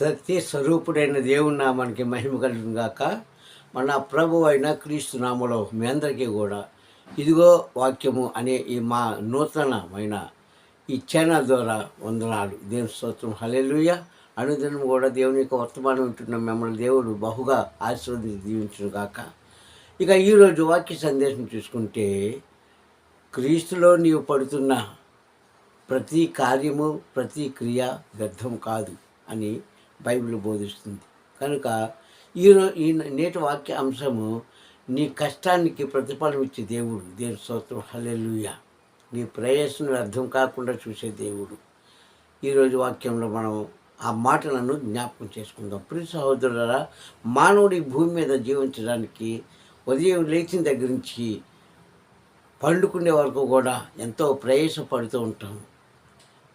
సత్య స్వరూపుడైన దేవుని నామానికి మహిమ కలుగును గాక. మన ప్రభు అయిన క్రీస్తు నామలో మీ అందరికీ కూడా ఇదిగో వాక్యము అనే ఈ మా నూతనమైన ఈ ఛానల్ ద్వారా వందనాలు. దేవుని స్తోత్రం. హలెలుయ అనుదినం కూడా దేవుని యొక్క వర్తమానం ఉంటున్న మిమ్మల్ని దేవుడు బహుగా ఆశీర్వదించి దీవించును గాక. ఇక ఈరోజు వాక్య సందేశం చూసుకుంటే క్రీస్తులో నీవు పడుతున్న ప్రతి కార్యము ప్రతి క్రియ వ్యర్థం కాదు అని బైబిల్ బోధిస్తుంది. కనుక ఈరో ఈ నేటి వాక్య అంశము నీ కష్టానికి ప్రతిఫలం ఇచ్చే దేవుడు. దేవుని స్తోత్రం. హలెలుయ నీ ప్రయాసం అర్థం కాకుండా చూసే దేవుడు. ఈరోజు వాక్యంలో మనం ఆ మాటలను జ్ఞాపకం చేసుకుందాం. ప్రియ సహోదరులరా మానవుడి భూమి మీద జీవించడానికి ఉదయం లేచిన దగ్గర నుంచి పండుకునే వరకు కూడా ఎంతో ప్రయాసపడుతూ ఉంటాము.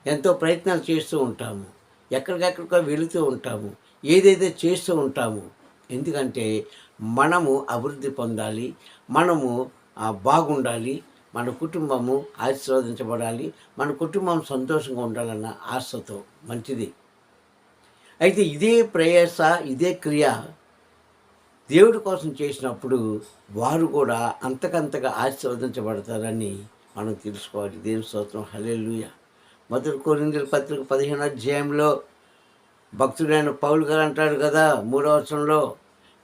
ఎంతో ప్రయత్నాలు చేస్తూ ఉంటాము. ఎక్కడికెక్కడికో వెళుతూ ఉంటాము ఏదైతే చేస్తూ ఉంటాము. ఎందుకంటే మనము అభివృద్ధి పొందాలి మనము బాగుండాలి మన కుటుంబము ఆశీర్వదించబడాలి మన కుటుంబం సంతోషంగా ఉండాలన్న ఆశతో మంచిది. అయితే ఇదే ప్రయాస ఇదే క్రియ దేవుడి కోసం చేసినప్పుడు వారు కూడా అంతకంతగా ఆశీర్వదించబడతారని మనం తెలుసుకోవాలి. దేవుని స్తోత్రం. లూయా మొదటి కోరిందుల పత్రిక పదిహేను అధ్యాయంలో భక్తుడైన పౌలు గారు అంటాడు కదా మూడవసరంలో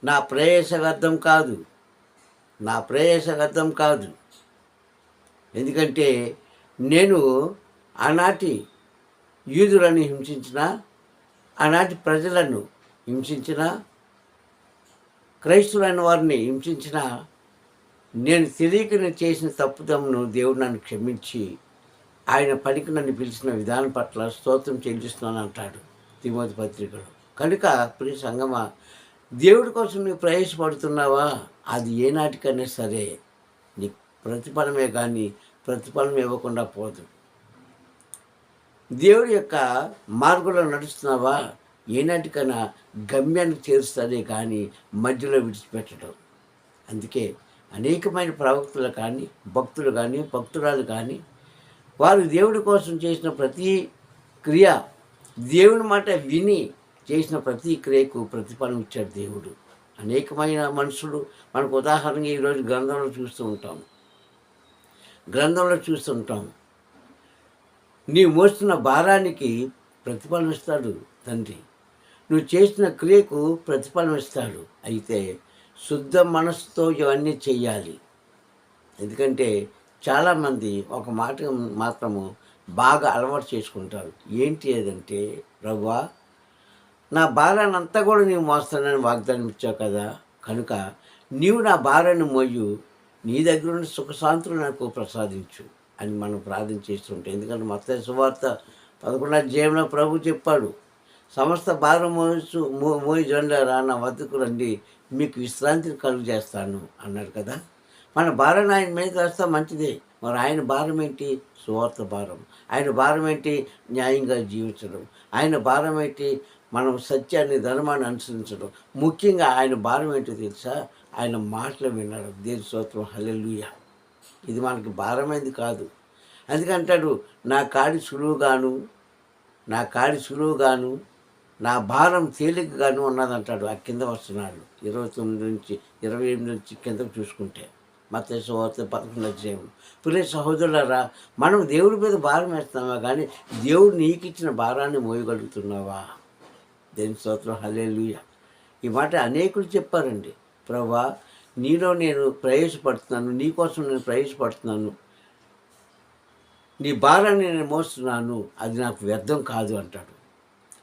నా నా అర్థం కాదు నా ప్రేయసగర్థం కాదు. ఎందుకంటే నేను ఆనాటి యూదులను హింసించిన ఆనాటి ప్రజలను హింసించిన క్రైస్తులైన వారిని హింసించిన నేను తెలియక చేసిన తప్పుదమ్మును దేవుడు నన్ను క్షమించి ఆయన పనికి నన్ను పిలిచిన విధానం పట్ల స్తోత్రం చెల్లిస్తున్నాను అంటాడు తిమోతి పత్రికలో. కనుక ప్రియ సంగమ దేవుడి కోసం నువ్వు ప్రయాసపడుతున్నావా? అది ఏనాటికైనా సరే నీ ప్రతిఫలమే కానీ ప్రతిఫలం ఇవ్వకుండా పోదు. దేవుడి యొక్క మార్గంలో నడుస్తున్నావా? ఏనాటికైనా గమ్యానికి చేరుస్తానే కానీ మధ్యలో విడిచిపెట్టడం. అందుకే అనేకమైన ప్రవక్తలు కానీ భక్తులు కానీ భక్తురాలు కానీ వారు దేవుడి కోసం చేసిన ప్రతి క్రియ దేవుని మాట విని చేసిన ప్రతి క్రియకు ప్రతిఫలం ఇచ్చాడు దేవుడు. అనేకమైన మనుషులు మనకు ఉదాహరణగా ఈరోజు గ్రంథంలో చూస్తూ ఉంటాం. గ్రంథంలో చూస్తుంటాం నీ మోస్తున్న భారానికి ప్రతిఫలం ఇస్తాడు తండ్రి. నువ్వు చేసిన క్రియకు ప్రతిఫలం ఇస్తాడు. అయితే శుద్ధ మనసుతో ఇవన్నీ చేయాలి ఎందుకంటే చాలామంది ఒక మాట మాత్రము బాగా అలవాటు చేసుకుంటారు. ఏంటి ఏదంటే రవ్వా నా భారాన్ని అంతా కూడా నీవు మోస్తానని వాగ్దానం ఇచ్చావు కదా. కనుక నీవు నా భారాన్ని మోయు. నీ దగ్గర ఉన్న సుఖశాంతులు నాకు ప్రసాదించు అని మనం ప్రార్థన చేస్తుంటాం. ఎందుకంటే మొత్తం సువార్త పదకొండు జీవన ప్రభు చెప్పాడు సమస్త భారం మోయచ్చు మో మోయి జొండారా నా వద్దకు రండి. మీకు విశ్రాంతిని కలుగు చేస్తాను అన్నాడు కదా. మన భారం ఆయన మీద వేస్తే మంచిది. మరి ఆయన భారం ఏంటి? సువార్త భారం. ఆయన భారం ఏంటి? న్యాయంగా జీవించడం. ఆయన భారం ఏంటి? మనం సత్యాన్ని ధర్మాన్ని అనుసరించడం. ముఖ్యంగా ఆయన భారం ఏంటో తెలుసా? ఆయన మాటలు వినడం. దేని స్తోత్రం. హల్లెలూయా. ఇది మనకి భారమైంది కాదు. అందుకంటాడు నా కాడి సులువుగాను నా కాడి సులువుగాను నా భారం తేలికగాను ఉన్నదంటాడు ఆ కింద వస్తున్నాడు ఇరవై తొమ్మిది నుంచి ఇరవై ఎనిమిది నుంచి కిందకు చూసుకుంటే. మత సువార్త పదకొండు అధ్యాయం ప్రియ సహోదరులారా మనం దేవుడి మీద భారం వేస్తున్నామా? కానీ దేవుడు నీకు ఇచ్చిన భారాన్ని మోయగలుగుతున్నావా? దేని స్తోత్రం. హలే ఈ మాట అనేకులు చెప్పారండి. ప్రభా నీలో నేను ప్రవేశపడుతున్నాను. నీకోసం నేను ప్రవేశపడుతున్నాను. నీ భారాన్ని నేను మోస్తున్నాను. అది నాకు వ్యర్థం కాదు అంటాడు.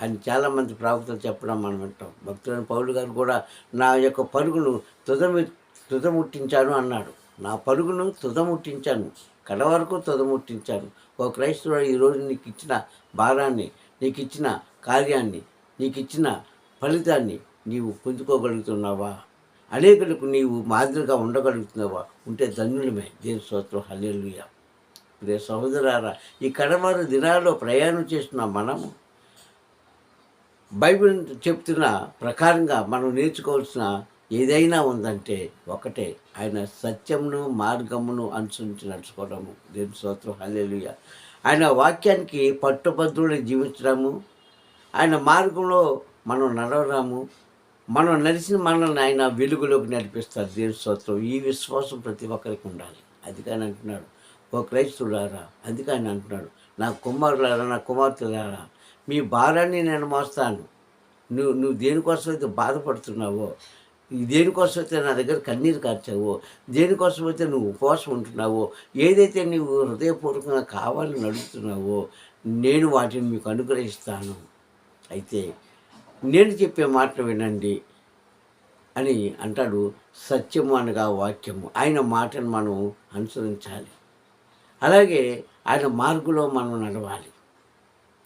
అని చాలామంది ప్రవక్తలు చెప్పడం మనం అంటాం భక్తులైన పౌరులు గారు కూడా నా యొక్క పరుగును తుదమి తుదముట్టించాను అన్నాడు. నా పరుగును తుదముట్టించాను కడ వరకు తుదముట్టించాను. ఓ క్రైస్తవుడు ఈరోజు నీకు ఇచ్చిన భారాన్ని నీకు ఇచ్చిన కార్యాన్ని నీకు ఇచ్చిన ఫలితాన్ని నీవు పొందుకోగలుగుతున్నావా? అనేకులకు నీవు మాదిరిగా ఉండగలుగుతున్నావా? ఉంటే ధన్యులమే. దేని స్తోత్రం. హల్లెలూయా. ఇదే సహోదరారా ఈ కడవారు దినాల్లో ప్రయాణం చేస్తున్న మనము బైబిల్ చెప్తున్న ప్రకారంగా మనం నేర్చుకోవాల్సిన ఏదైనా ఉందంటే ఒకటే. ఆయన సత్యమును మార్గమును అనుసరించి నడుచుకోవడము. దేని స్తోత్రం. హల్లెలూయా. ఆయన వాక్యానికి పట్టుబద్ధులు జీవించడము. ఆయన మార్గంలో మనం నడవరాము మనం నడిచిన మనల్ని ఆయన వెలుగులోకి నడిపిస్తారు. దేవుని స్తోత్రం. ఈ విశ్వాసం ప్రతి ఒక్కరికి ఉండాలి. అది కానీ అంటున్నాడు. ఓ క్రైస్తులారా అందుకని అంటున్నాడు. నా కుమారులారా నా కుమార్తెలారా మీ భారాన్ని నేను మోస్తాను. నువ్వు నువ్వు దేనికోసం అయితే బాధపడుతున్నావో దేనికోసం అయితే నా దగ్గర కన్నీరు కార్చావో దేనికోసం అయితే నువ్వు ఉపవాసం ఉంటున్నావో ఏదైతే నువ్వు హృదయపూర్వకంగా కావాలని నడుపుతున్నావో నేను వాటిని మీకు అనుగ్రహిస్తాను. అయితే నేను చెప్పే మాటలు వినండి అని అంటాడు సత్యము అనగా వాక్యము. ఆయన మాటను మనం అనుసరించాలి. అలాగే ఆయన మార్గంలో మనం నడవాలి.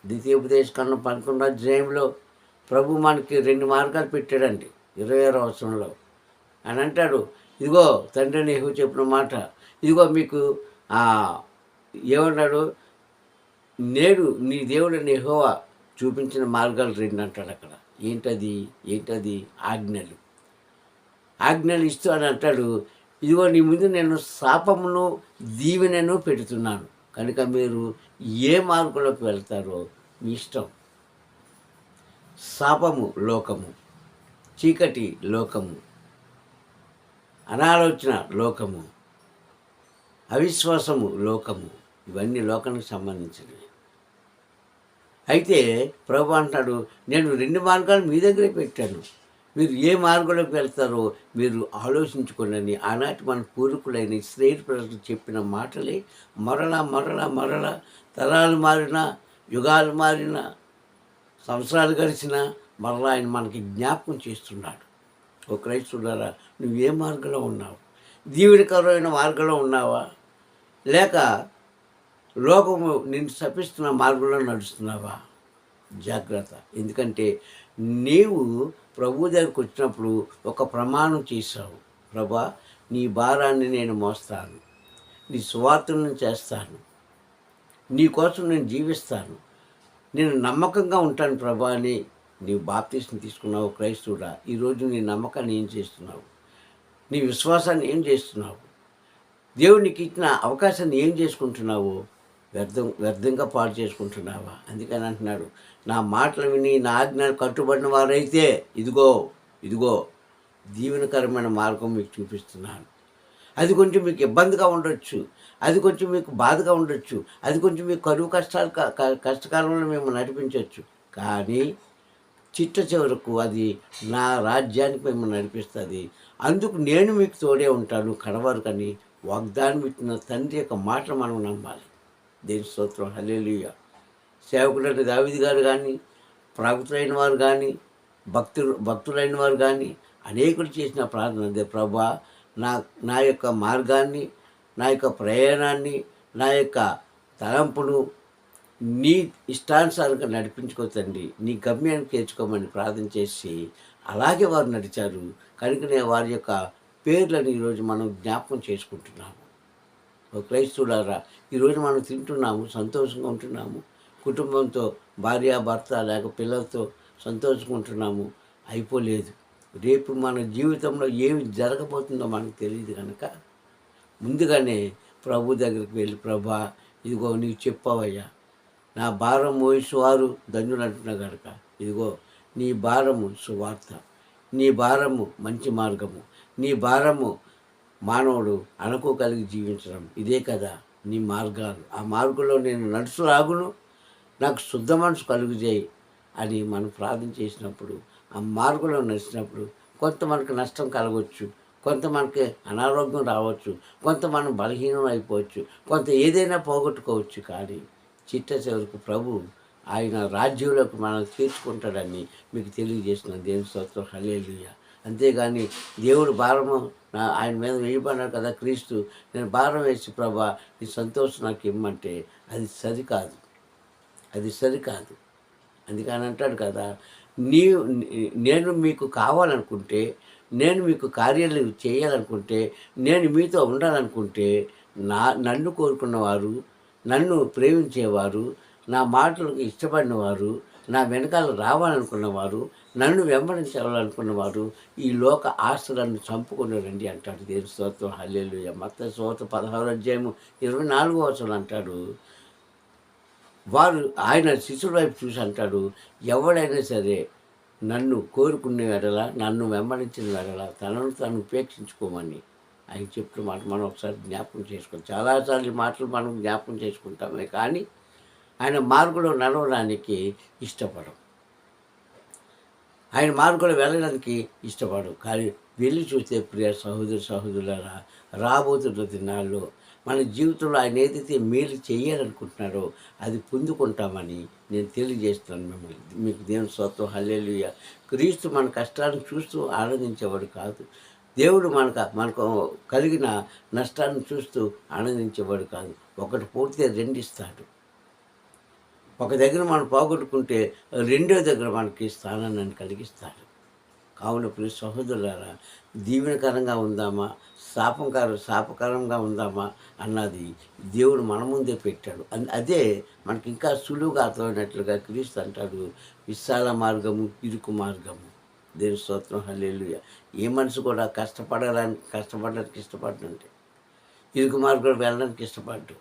ద్వితీయోపదేశ కన్నా పదకొండు అధ్యాయంలో ప్రభు మనకి రెండు మార్గాలు పెట్టాడండి. ఇరవై ఆరో సంవత్సరంలో అని అంటాడు ఇదిగో తండ్రి నేహు చెప్పిన మాట ఇదిగో మీకు ఏమన్నాడు నేడు నీ దేవుడు నెహోవా చూపించిన మార్గాలు రెండు అంటాడు అక్కడ. ఏంటది? ఏంటది? ఆజ్ఞలు. ఆజ్ఞలు ఇస్తూ అని అంటాడు ఇదిగో నీ ముందు నేను శాపమును దీవెనను పెడుతున్నాను. కనుక మీరు ఏ మార్గంలోకి వెళ్తారో మీ ఇష్టం. శాపము లోకము. చీకటి లోకము అనాలోచన లోకము అవిశ్వాసము లోకము ఇవన్నీ లోకానికి సంబంధించినవి. అయితే ప్రభు అంటాడు నేను రెండు మార్గాలు మీ దగ్గరే పెట్టాను. మీరు ఏ మార్గంలోకి వెళ్తారో మీరు ఆలోచించుకోండి. ఆనాటి మన పూర్వీకులైన ఇస్రాయేల్ ప్రజలు చెప్పిన మాటలే మరలా మరలా మరలా తరాలు మారినా యుగాలు మారినా సంవత్సరాలు గడిచినా మరలా ఆయన మనకి జ్ఞాపకం చేస్తున్నాడు. ఓ క్రైస్తువులారా నువ్వు ఏ మార్గంలో ఉన్నావు? దీవుడికరమైన మార్గంలో ఉన్నావా? లేక లోకము నిన్ను శపిస్తున్న మార్గంలో నడుస్తున్నావా? జాగ్రత్త. ఎందుకంటే నీవు ప్రభు దగ్గరికి వచ్చినప్పుడు ఒక ప్రమాణం చేశావు. ప్రభా నీ భారాన్ని నేను మోస్తాను. నీ స్వార్థను చేస్తాను. నీ కోసం నేను జీవిస్తాను. నేను నమ్మకంగా ఉంటాను ప్రభా అని నీవు బాప్తీసం తీసుకున్నావు క్రైస్తవుడా. ఈరోజు నీ నమ్మకాన్ని ఏం చేస్తున్నావు? నీ విశ్వాసాన్ని ఏం చేస్తున్నావు? దేవునికి ఇచ్చిన అవకాశాన్ని ఏం చేసుకుంటున్నావు? వ్యర్థం వ్యర్థంగా పాడు చేసుకుంటున్నావా? అందుకని అంటున్నాడు. నా మాటలు విని నా ఆజ్ఞలు కట్టుబడిన వారైతే ఇదిగో ఇదిగో దీవెనకరమైన మార్గం మీకు చూపిస్తున్నాను. అది కొంచెం మీకు ఇబ్బందిగా ఉండొచ్చు. అది కొంచెం మీకు బాధగా ఉండొచ్చు. అది కొంచెం మీకు కరువు కష్టాలు కష్టకాలంలో మేము నడిపించవచ్చు కానీ చిట్ట చివరకు అది నా రాజ్యానికి మిమ్మల్ని నడిపిస్తుంది. అందుకు నేను మీకు తోడే ఉంటాను కడవరకని వాగ్దానం ఇచ్చిన తండ్రి యొక్క మాట మనం నమ్మాలి. దేని స్తోత్రం. హలేలుయ సేవకులైన దావిది గారు కానీ ప్రవక్తులైన వారు కానీ భక్తులు భక్తులైన వారు కానీ అనేకులు చేసిన ప్రార్థన. అదే ప్రభా నా నా యొక్క మార్గాన్ని నా యొక్క ప్రయాణాన్ని నా యొక్క తలంపును నీ ఇష్టానుసారంగా నడిపించుకోతండి. నీ గమ్యాన్ని చేర్చుకోమని ప్రార్థన చేసి అలాగే వారు నడిచారు. కనుకనే వారి యొక్క పేర్లను ఈరోజు మనం జ్ఞాపకం చేసుకుంటున్నాము. ఓ క్రైస్తుడారా ఈరోజు మనం తింటున్నాము సంతోషంగా ఉంటున్నాము. కుటుంబంతో భార్య భర్త లేక పిల్లలతో సంతోషంగా ఉంటున్నాము. అయిపోలేదు. రేపు మన జీవితంలో ఏమి జరగబోతుందో మనకు తెలియదు కనుక ముందుగానే ప్రభు దగ్గరికి వెళ్ళి ప్రభా ఇదిగో నీవు చెప్పావయ్యా నా భారం మోయిసువారు ధన్యులు అంటున్నా కనుక ఇదిగో నీ భారము సువార్త నీ భారము మంచి మార్గము నీ భారము మానవుడు అనుకోగలిగి జీవించడం ఇదే కదా నీ మార్గాలు. ఆ మార్గంలో నేను నడుచులాగును నాకు శుద్ధ మనసు కలుగు చేయి అని మనం ప్రార్థన చేసినప్పుడు ఆ మార్గంలో నడిచినప్పుడు కొంత మనకు నష్టం కలగవచ్చు కొంత మనకి అనారోగ్యం రావచ్చు కొంత మనం బలహీనం అయిపోవచ్చు కొంత ఏదైనా పోగొట్టుకోవచ్చు కానీ చిట్ట చివరికి ప్రభు ఆయన రాజ్యంలోకి మనం తీర్చుకుంటాడని మీకు తెలియజేసిన దేవుని స్తోత్రం. హలేలుయ్య అంతేగాని దేవుడు భారము నా ఆయన మీద వేయబడినాడు కదా క్రీస్తు. నేను భారం వేసి ప్రభా నీ సంతోషం నాకు ఇమ్మంటే అది సరికాదు. అది సరికాదు. అందుకని అంటాడు కదా నీ నేను మీకు కావాలనుకుంటే నేను మీకు కార్యాలు చేయాలనుకుంటే నేను మీతో ఉండాలనుకుంటే నా నన్ను కోరుకున్న వారు నన్ను ప్రేమించేవారు నా మాటలకు ఇష్టపడినవారు నా వెనకాల రావాలనుకున్నవారు నన్ను వెంబడించాలనుకున్నవారు ఈ లోక ఆస్తులను చంపుకుని రండి అంటాడు దేని స్తోత్రం. హల్లెలు మత స్తోత్రం పదహారు అధ్యాయము ఇరవై నాలుగో వచనం అంటాడు. వారు ఆయన శిశువుల వైపు చూసి అంటాడు ఎవడైనా సరే నన్ను కోరుకునే వెడల నన్ను వెంబడించిన వెడల తనను తను ఉపేక్షించుకోమని ఆయన చెప్పిన మాట మనం ఒకసారి జ్ఞాపకం చేసుకుంటాం. చాలాసార్లు ఈ మాటలు మనం జ్ఞాపకం చేసుకుంటామే కానీ ఆయన మార్గంలో నడవడానికి ఇష్టపడం ఆయన మార్గంలో వెళ్ళడానికి ఇష్టపడం కానీ వెళ్ళి చూస్తే ప్రియ సహోదరు సహోదరులరా రాబోతున్న దినాల్లో మన జీవితంలో ఆయన ఏదైతే మేలు చేయాలనుకుంటున్నారో అది పొందుకుంటామని నేను తెలియజేస్తున్నాను మిమ్మల్ని. మీకు దేవుని స్వత్వం హల్లెలూయ. క్రీస్తు మన కష్టాలను చూస్తూ ఆనందించేవాడు కాదు. దేవుడు మనకు మనకు కలిగిన నష్టాన్ని చూస్తూ ఆనందించేవాడు కాదు. ఒకటి పూర్తిగా రెండిస్తాడు. ఒక దగ్గర మనం పోగొట్టుకుంటే రెండో దగ్గర మనకి స్థానాన్ని కలిగిస్తాడు. కావున ప్రియ సహోదరులారా దీవెనకరంగా ఉందామా? శాపంకర శాపకరంగా ఉందామా? అన్నది దేవుడు మన ముందే పెట్టాడు. అదే మనకి ఇంకా సులువుగా అర్థమైనట్లుగా క్రీస్తు అంటాడు విశాల మార్గము ఇరుకు మార్గము. దేని స్తోత్రం హల్లెలూయా. ఏ మనిషి కూడా కష్టపడడానికి కష్టపడడానికి ఇష్టపడుతుంటే ఇరుకు మార్గంలో వెళ్ళడానికి ఇష్టపడ్డు.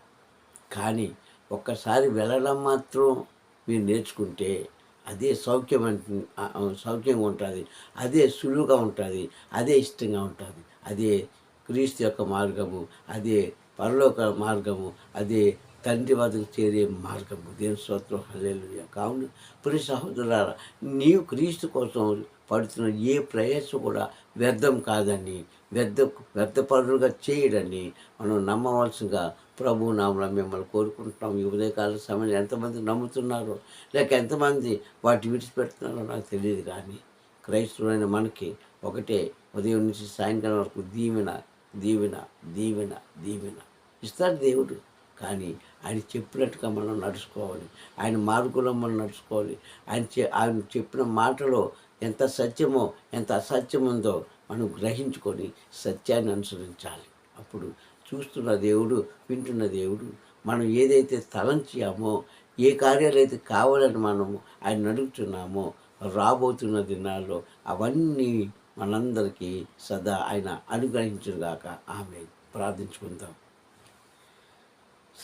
కానీ ఒక్కసారి వెళ్ళడం మాత్రం మీరు నేర్చుకుంటే అదే సౌఖ్యం అంటు- సౌఖ్యంగా ఉంటుంది. అదే సులువుగా ఉంటుంది. అదే ఇష్టంగా ఉంటుంది. అదే క్రీస్తు యొక్క మార్గము అదే పరలోక మార్గము అదే తండ్రి వద్దకు చేరే మార్గము దేవుని స్తోత్రం. హల్లెలూయా. కావున ప్రి సహోదరారా నీవు క్రీస్తు కోసం పడుతున్న ఏ ప్రయాసం కూడా వ్యర్థం కాదని వ్యర్థ వ్యర్థపరులుగా చేయడని మనం నమ్మవలసిందిగా ప్రభు నామలో మిమ్మల్ని కోరుకుంటున్నాం. ఈ ఉదయకాల సమయంలో ఎంతమంది నమ్ముతున్నారో లేక ఎంతమంది వాటి విడిచిపెడుతున్నారో నాకు తెలియదు కానీ క్రైస్తవులైన మనకి ఒకటే ఉదయం నుంచి సాయంకాలం వరకు దీవెన దీవెన దీవెన దీవెన. ఇస్తాడు దేవుడు. కానీ ఆయన చెప్పినట్టుగా మనం నడుచుకోవాలి. ఆయన మార్గంలో మనం నడుచుకోవాలి. ఆయన చె ఆయన చెప్పిన మాటలో ఎంత సత్యమో ఎంత అసత్యం ఉందో మనం గ్రహించుకొని సత్యాన్ని అనుసరించాలి. అప్పుడు చూస్తున్న దేవుడు వింటున్న దేవుడు మనం ఏదైతే తలంచామో ఏ కార్యాలు అయితే కావాలని మనము ఆయన అడుగుతున్నామో రాబోతున్న దినాల్లో అవన్నీ మనందరికీ సదా ఆయన అనుగ్రహించుగాక ఆమె ప్రార్థించుకుందాం.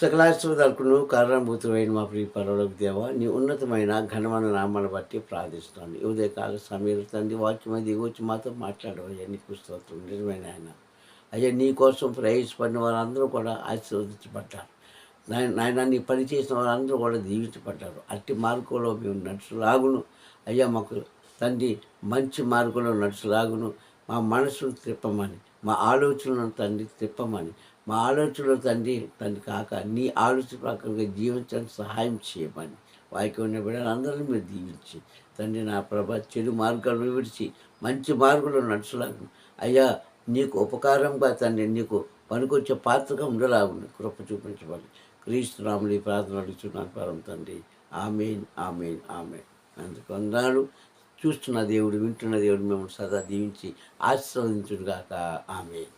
సకలాశ్వదాలకు కారణభూతమైన మా ప్రియ పరలోక దేవ నీ ఉన్నతమైన ఘనమైన నామాన్ని బట్టి ప్రార్థిస్తున్నాను. ఈ ఉదయకాల సమీర తండ్రి వాక్యం దిగొచ్చి మాతో మాట్లాడవయ్యా నీకు స్తోత్రం. నిజమైన ఆయన. అయ్యా నీ కోసం ప్రయాసపడిన వారందరూ కూడా ఆశీర్వదించబడ్డారు. నాయన నాయన నీ పని చేసిన వారందరూ కూడా దీవించబడ్డారు. అట్టి మార్గంలో మేము నడుచులాగును. అయ్యా మాకు తండ్రి మంచి మార్గంలో నడుచులాగును. మా మనసును తిప్పమని మా ఆలోచనలను తండ్రి తిప్పమని మా ఆలోచనలు తండ్రి తండ్రి కాక నీ ఆలోచన ప్రకారంగా జీవించడానికి సహాయం చేయమని వారికి ఉన్న బిడ్డలందరినీ మీరు దీవించి తండ్రి నా ప్రభ చెడు మార్గాలను విడిచి మంచి మార్గంలో నడుచులాగు. అయ్యా నీకు ఉపకారంగా తండ్రి నీకు పనికొచ్చే పాత్రగా ఉండలాగును కృప చూపించమని క్రీస్తు రాముడి ప్రార్థన అడుగుతున్నాను పరం తండ్రి. Amen amen amen. అందుకు అందరూ చూస్తున్న దేవుడు వింటున్న దేవుడు మిమ్మల్ని సదా దీవించి ఆశీర్వదించుగాక ఆమెన్.